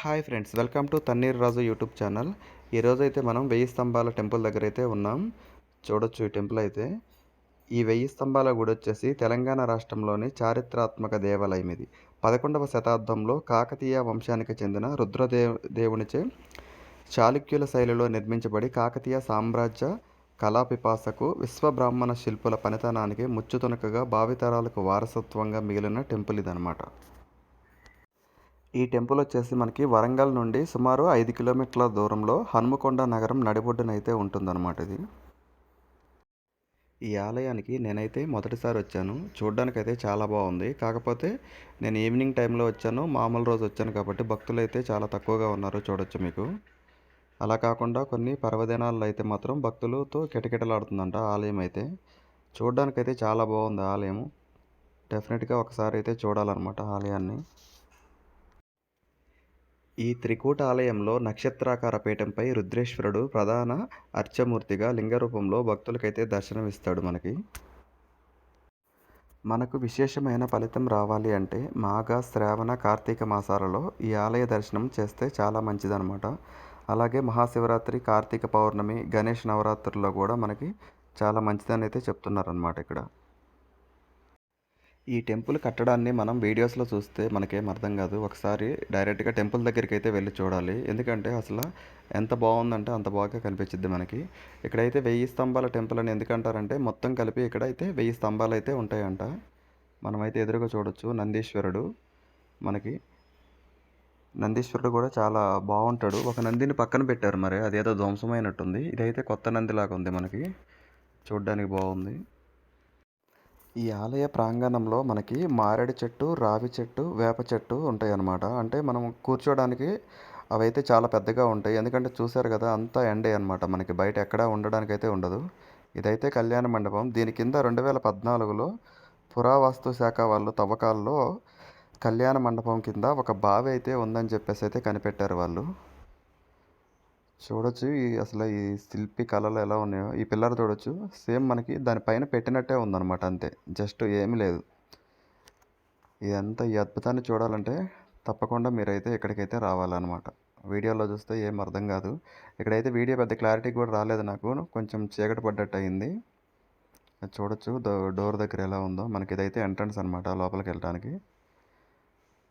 Hi friends welcome to Thanneer Raju YouTube channel. ఈరోజు అయితే మనం వెయ్యి స్తంభాల టెంపుల్ దగ్గర అయితే ఉన్నాం. చూడొచ్చు ఈ టెంపుల్ అయితే. ఈ వెయ్యి స్తంభాల గుడి వచ్చేసి తెలంగాణ రాష్ట్రంలోని చారిత్రాత్మక దేవాలయం ఇది. పదకొండవ శతాబ్దంలో కాకతీయ వంశానికి చెందిన రుద్రదే దేవునిచే చాళుక్యుల శైలిలో నిర్మించబడి కాకతీయ సామ్రాజ్య కళాపిపాసకు విశ్వబ్రాహ్మణ శిల్పుల పనితనానికి ముచ్చుతునకగా భావితరాలకు వారసత్వంగా మిగిలిన టెంపుల్ ఇదనమాట ఈ టెంపుల్ వచ్చేసి మనకి వరంగల్ నుండి సుమారు ఐదు కిలోమీటర్ల దూరంలో హనుమకొండ నగరం నడిబొడ్డున అయితే ఉంటుందన్నమాట ఇది. ఈ ఆలయానికి నేనైతే మొదటిసారి వచ్చాను. చూడడానికి అయితే చాలా బాగుంది. కాకపోతే నేను ఈవినింగ్ టైంలో వచ్చాను. మామూలు రోజు వచ్చాను కాబట్టి భక్తులు అయితే చాలా తక్కువగా ఉన్నారు చూడొచ్చు మీకు. అలా కాకుండా కొన్ని పర్వదినాల్లో అయితే మాత్రం భక్తులతో కిటకిటలాడుతుందంట ఆలయం అయితే. చూడడానికైతే చాలా బాగుంది ఆలయం డెఫినెట్గా ఒకసారి అయితే చూడాలన్నమాట ఆలయాన్ని. ఈ త్రికూట ఆలయంలో నక్షత్రాకార పీఠంపై రుద్రేశ్వరుడు ప్రధాన అర్చమూర్తిగా లింగ రూపంలో భక్తులకైతే దర్శనమిస్తాడు మనకి. మనకు విశేషమైన ఫలితం రావాలి అంటే మాఘ శ్రావణ కార్తీక మాసాలలో ఈ ఆలయ దర్శనం చేస్తే చాలా మంచిదనమాట అలాగే మహాశివరాత్రి కార్తీక పౌర్ణమి గణేష్ నవరాత్రుల్లో కూడా మనకి చాలా మంచిదని అయితే చెప్తున్నారనమాట ఇక్కడ. ఈ టెంపుల్ కట్టడాన్ని మనం వీడియోస్లో చూస్తే మనకేం అర్థం కాదు. ఒకసారి డైరెక్ట్గా టెంపుల్ దగ్గరికి అయితే వెళ్ళి చూడాలి. ఎందుకంటే అసలు ఎంత బాగుందంటే అంత బాగా కనిపించింది మనకి. ఇక్కడైతే వెయ్యి స్తంభాల టెంపుల్ అని ఎందుకంటారంటే మొత్తం కలిపి ఇక్కడ అయితే వెయ్యి స్తంభాలు అయితే ఉంటాయంట. మనమైతే ఎదురుగా చూడొచ్చు నందీశ్వరుడు మనకి. నందీశ్వరుడు కూడా చాలా బాగుంటాడు. ఒక నందిని పక్కన పెట్టారు మరి అదేదో ధ్వంసమైనట్టుంది. ఇదైతే కొత్త నందిలాగా ఉంది మనకి. చూడ్డానికి బాగుంది. ఈ ఆలయ ప్రాంగణంలో మనకి మారేడు చెట్టు రావి చెట్టు వేప చెట్టు ఉంటాయి అన్నమాట అంటే మనం కూర్చోడానికి అవైతే చాలా పెద్దగా ఉంటాయి. ఎందుకంటే చూసారు కదా అంతా ఎండే అనమాట మనకి బయట ఎక్కడా ఉండడానికి అయితే ఉండదు. ఇదైతే కళ్యాణ మండపం. దీని కింద రెండు వేల పద్నాలుగులో పురావస్తు శాఖ వాళ్ళు తవ్వకాల్లో కళ్యాణ మండపం కింద ఒక బావి అయితే ఉందని చెప్పేసి అయితే కనిపెట్టారు వాళ్ళు. చూడొచ్చు. ఈ అసలు ఈ శిల్పి కళలు ఎలా ఉన్నాయో. ఈ పిల్లర్ చూడొచ్చు. సేమ్ మనకి దానిపైన పెట్టినట్టే ఉందన్నమాట అంతే. జస్ట్ ఏమీ లేదు. ఇదంతా ఈ అద్భుతాన్ని చూడాలంటే తప్పకుండా మీరైతే ఇక్కడికైతే రావాలన్నమాట. వీడియోలో చూస్తే ఏం అర్థం కాదు. ఇక్కడైతే వీడియో పెద్ద క్లారిటీ కూడా రాలేదు నాకు. కొంచెం చీకటి పడ్డట్టు అయింది. చూడొచ్చు డోర్ దగ్గర ఎలా ఉందో. మనకి ఇదైతే ఎంట్రన్స్ అనమాట లోపలికి వెళ్ళడానికి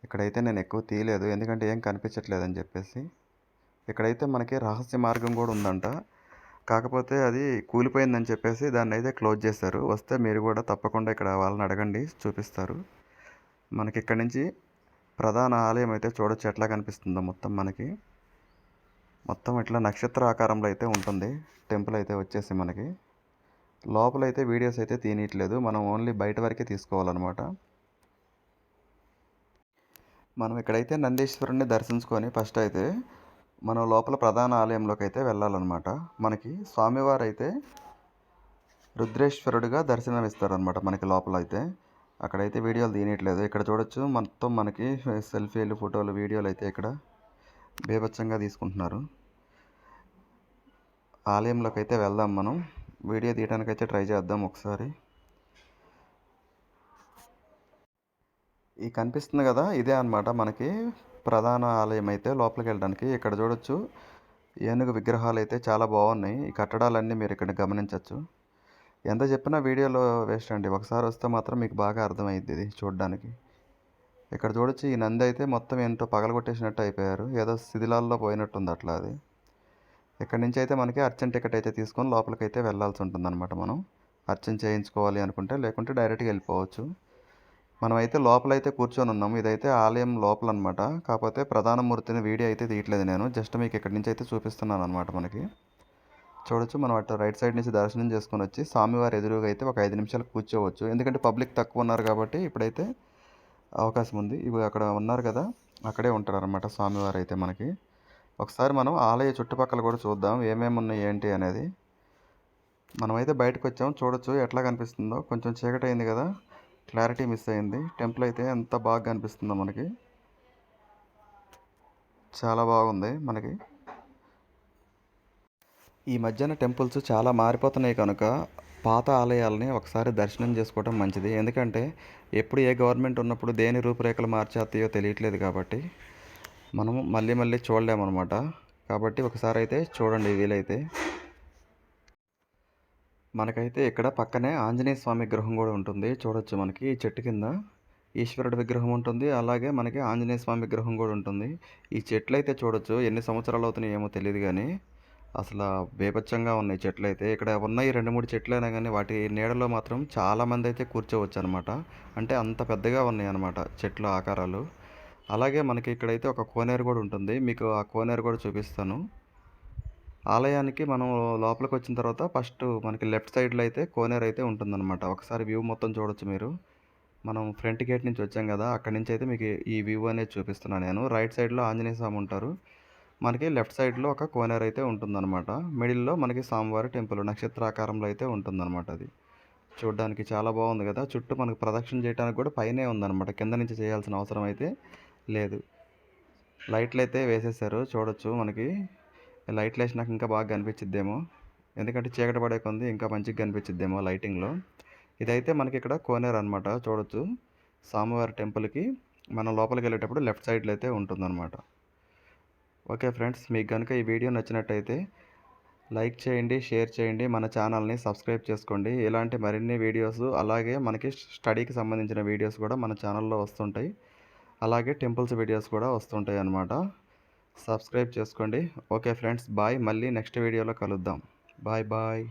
ఇక్కడైతే నేను ఎక్కువ తీయలేదు. ఎందుకంటే ఏం కనిపించట్లేదని చెప్పేసి. ఇక్కడైతే మనకి రహస్య మార్గం కూడా ఉందంట. కాకపోతే అది కూలిపోయిందని చెప్పేసి దాన్ని అయితే క్లోజ్ చేశారు. వస్తే మీరు కూడా తప్పకుండా ఇక్కడ వాళ్ళని అడగండి చూపిస్తారు. మనకి ఇక్కడ నుంచి ప్రధాన ఆలయం అయితే చూడొచ్చు ఎట్లా కనిపిస్తుందో మొత్తం మనకి. మొత్తం ఇట్లా నక్షత్ర ఆకారంలో అయితే ఉంటుంది. టెంపుల్ అయితే వచ్చేసి మనకి. లోపలైతే వీడియోస్ అయితే తీయట్లేదు మనం ఓన్లీ బయట వరకే తీసుకోవాలన్నమాట. మనం ఇక్కడైతే నందీశ్వరుణ్ణి దర్శించుకొని ఫస్ట్ అయితే మనం లోపల ప్రధాన ఆలయంలోకి అయితే వెళ్ళాలన్నమాట. మనకి స్వామివారు అయితే రుద్రేశ్వరుడిగా దర్శనం ఇస్తారనమాట మనకి లోపల అయితే అక్కడైతే వీడియోలు తీయట్లేదు ఇక్కడ చూడొచ్చు మొత్తం మనకి సెల్ఫీలు ఫోటోలు వీడియోలు అయితే ఇక్కడ బీభత్సంగా తీసుకుంటున్నారు. ఆలయంలోకి అయితే వెళ్దాం మనం. వీడియో తీయడానికి అయితే ట్రై చేద్దాం ఒకసారి. ఈ కనిపిస్తుంది కదా ఇదే అనమాట మనకి ప్రధాన ఆలయం అయితే లోపలికి వెళ్ళడానికి ఇక్కడ చూడొచ్చు. ఏనుగు విగ్రహాలు అయితే చాలా బాగున్నాయి. ఈ కట్టడాలన్నీ మీరు ఇక్కడ గమనించవచ్చు ఎంత చెప్పినా వీడియోలో వేస్ట్ అండి. ఒకసారి వస్తే మాత్రం మీకు బాగా అర్థమైంది ఇది చూడడానికి. ఇక్కడ చూడొచ్చు ఈ నంది అయితే మొత్తం ఏంటో పగలగొట్టేసినట్టు అయిపోయారు. ఏదో శిథిలాల్లో పోయినట్టుంది అట్లా అది. ఇక్కడ నుంచి అయితే మనకి అర్చన్ టికెట్ అయితే తీసుకొని లోపలికి అయితే వెళ్ళాల్సి ఉంటుంది అనమాట మనం. అర్చన్ చేయించుకోవాలి అనుకుంటే లేకుంటే డైరెక్ట్గా వెళ్ళిపోవచ్చు. మనమైతే లోపలైతే కూర్చొని ఉన్నాము. ఇదైతే ఆలయం లోపల అనమాట కాకపోతే ప్రధాన మూర్తిని వీడియో అయితే తీయట్లేదు నేను. జస్ట్ మీకు ఇక్కడి నుంచి అయితే చూపిస్తున్నాను అనమాట మనకి. చూడొచ్చు మనం అటు రైట్ సైడ్ నుంచి దర్శనం చేసుకొని వచ్చి స్వామివారి ఎదురుగా అయితే ఒక ఐదు నిమిషాలు కూర్చోవచ్చు. ఎందుకంటే పబ్లిక్ తక్కువ ఉన్నారు కాబట్టి ఇప్పుడైతే అవకాశం ఉంది. ఇవి అక్కడ ఉన్నారు కదా అక్కడే ఉంటారు అనమాట స్వామివారు అయితే మనకి. ఒకసారి మనం ఆలయ చుట్టుపక్కల కూడా చూద్దాం ఏమేమి ఉన్నాయి ఏంటి అనేది. మనమైతే బయటకు వచ్చాము. చూడొచ్చు ఎట్లా కనిపిస్తుందో. కొంచెం చీకటి అయింది కదా. క్లారిటీ మిస్ అయింది. టెంపుల్ అయితే ఎంత బాగా కనిపిస్తుందో మనకి. చాలా బాగుంది మనకి. ఈ మధ్యన టెంపుల్స్ చాలా మారిపోతున్నాయి కనుక పాత ఆలయాలని ఒకసారి దర్శనం చేసుకోవడం మంచిది. ఎందుకంటే ఎప్పుడు ఏ గవర్నమెంట్ ఉన్నప్పుడు దేని రూపురేఖలు మార్చేస్తాయో తెలియట్లేదు కాబట్టి మనము మళ్ళీ మళ్ళీ చూడలేమన్నమాట. కాబట్టి ఒకసారి అయితే చూడండి వీలైతే. మనకైతే ఇక్కడ పక్కనే ఆంజనేయ స్వామి విగ్రహం కూడా ఉంటుంది. చూడొచ్చు మనకి ఈ చెట్టు కింద ఈశ్వరుడి విగ్రహం ఉంటుంది. అలాగే మనకి ఆంజనేయ స్వామి విగ్రహం కూడా ఉంటుంది. ఈ చెట్లు అయితే చూడొచ్చు. ఎన్ని సంవత్సరాలు అవుతున్నాయి ఏమో తెలియదు కానీ అసలు బేపచ్చంగా ఉన్నాయి చెట్లు అయితే ఇక్కడ ఉన్నాయి రెండు మూడు చెట్లు అయినా కానీ వాటి నీడలో మాత్రం చాలామంది అయితే కూర్చోవచ్చు అనమాట అంటే అంత పెద్దగా ఉన్నాయి అనమాట చెట్ల ఆకారాలు. అలాగే మనకి ఇక్కడైతే ఒక కోనేరు కూడా ఉంటుంది. మీకు ఆ కోనేరు కూడా చూపిస్తాను. ఆలయానికి మనం లోపలికి వచ్చిన తర్వాత ఫస్ట్ మనకి లెఫ్ట్ సైడ్లో అయితే కోనేరు అయితే ఉంటుందన్నమాట. ఒకసారి వ్యూ మొత్తం చూడొచ్చు మీరు. మనం ఫ్రంట్ గేట్ నుంచి వచ్చాం కదా అక్కడి నుంచి అయితే మీకు ఈ వ్యూ అనేది చూపిస్తున్నాను నేను. రైట్ సైడ్లో ఆంజనేయ స్వామి ఉంటారు. మనకి లెఫ్ట్ సైడ్లో ఒక కోనేరు అయితే ఉంటుందన్నమాట. మిడిల్లో మనకి స్వామివారి టెంపుల్ నక్షత్రాకారంలో అయితే ఉంటుందన్నమాట అది. చూడడానికి చాలా బాగుంది కదా. చుట్టూ మనకు ప్రదక్షిణ చేయడానికి కూడా పైనే ఉందన్నమాట. కింద నుంచి చేయాల్సిన అవసరం అయితే లేదు. లైట్లు అయితే వేసేసారు. చూడొచ్చు మనకి. లైట్లు వేసినాక ఇంకా బాగా కనిపించిద్దేమో. ఎందుకంటే చీకటి పడే కొంది ఇంకా మంచిగా కనిపించిద్దేమో లైటింగ్లో. ఇదైతే మనకి ఇక్కడ కోనేరు అనమాట చూడొచ్చు. స్వామివారి టెంపుల్కి మనం లోపలికి వెళ్ళేటప్పుడు లెఫ్ట్ సైడ్లో అయితే ఉంటుందన్నమాట. ఓకే ఫ్రెండ్స్ మీకు కనుక ఈ వీడియో నచ్చినట్టయితే లైక్ చేయండి షేర్ చేయండి మన ఛానల్ని సబ్స్క్రైబ్ చేసుకోండి. ఇలాంటి మరిన్ని వీడియోస్ అలాగే మనకి స్టడీకి సంబంధించిన వీడియోస్ కూడా మన ఛానల్లో వస్తుంటాయి. అలాగే టెంపుల్స్ వీడియోస్ కూడా వస్తుంటాయి అన్నమాట. సబ్స్క్రైబ్ చేసుకోండి. Okay friends bye. మళ్ళీ నెక్స్ట్ వీడియోలో కలుద్దాం. Bye bye.